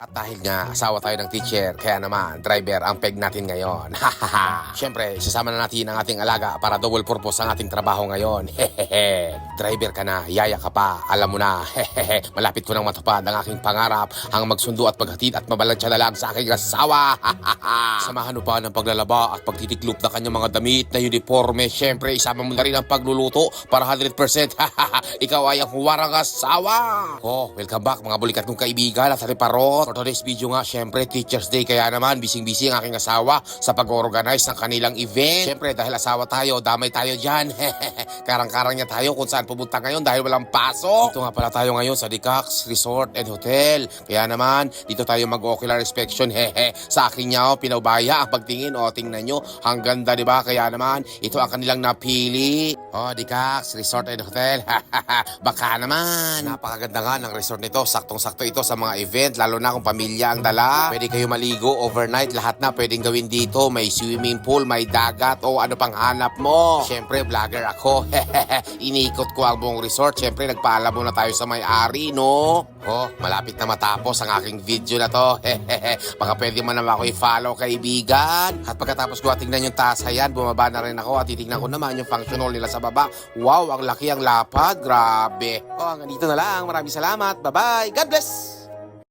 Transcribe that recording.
At dahil nga asawa tayo ng teacher, kaya naman driver ang peg natin ngayon. Siyempre, isasama na natin ang ating alaga para double purpose ang ating trabaho ngayon. Driver ka na, yaya ka pa, alam mo na. Malapit ko nang matupad ang aking pangarap, ang magsundo at paghatid at mabalansya na lang sa aking asawa. Samahan mo pa ng paglalaba at pagtitiklop na kanyang mga damit na uniforme. Siyempre, isama mo na rin ang pagluluto para 100%. Hahaha. Ikaw ay ang huwarang asawa. Oh, welcome back mga bulikat kong kaibigan at haliparot. For today's video nga, syempre, Teacher's Day. Kaya naman, bising-busy ang aking asawa sa pag-organize ng kanilang event. Syempre, dahil asawa tayo, damay tayo dyan. Karang-karang niya tayo kung saan pumunta ngayon dahil walang pasok. Dito nga pala tayo ngayon sa Dicax Resort and Hotel. Kaya naman, dito tayo mag-ocular inspection. Hehe. Sa akin niya, oh, pinaubaya ang pagtingin. O, tingnan nyo. Ang ganda, di ba? Kaya naman, ito ang kanilang napili. Oh, Dicax Resort and Hotel. Baka naman. Napakaganda nga ng resort nito. Saktong-sakto ito sa mga event, lalo na kung pamilya ang dala. Pwede kayo maligo overnight. Lahat na pwedeng gawin dito. May swimming pool, may dagat, o ano pang hanap mo. Siyempre, vlogger ako. Inikot ko ang buong resort. Siyempre, nagpaalam muna tayo sa may-ari, no? Oh, malapit na matapos ang aking video na to. Baka pwede mo naman ako i-follow, kaibigan. At pagkatapos ko tingnan yung tasa yan, bumaba na rin ako at titignan ko naman yung function hall nila sa baba. Wow, ang laki ang lapad. Grabe. Oh, hanggang dito na lang. Maraming salamat. Bye-bye. God bless!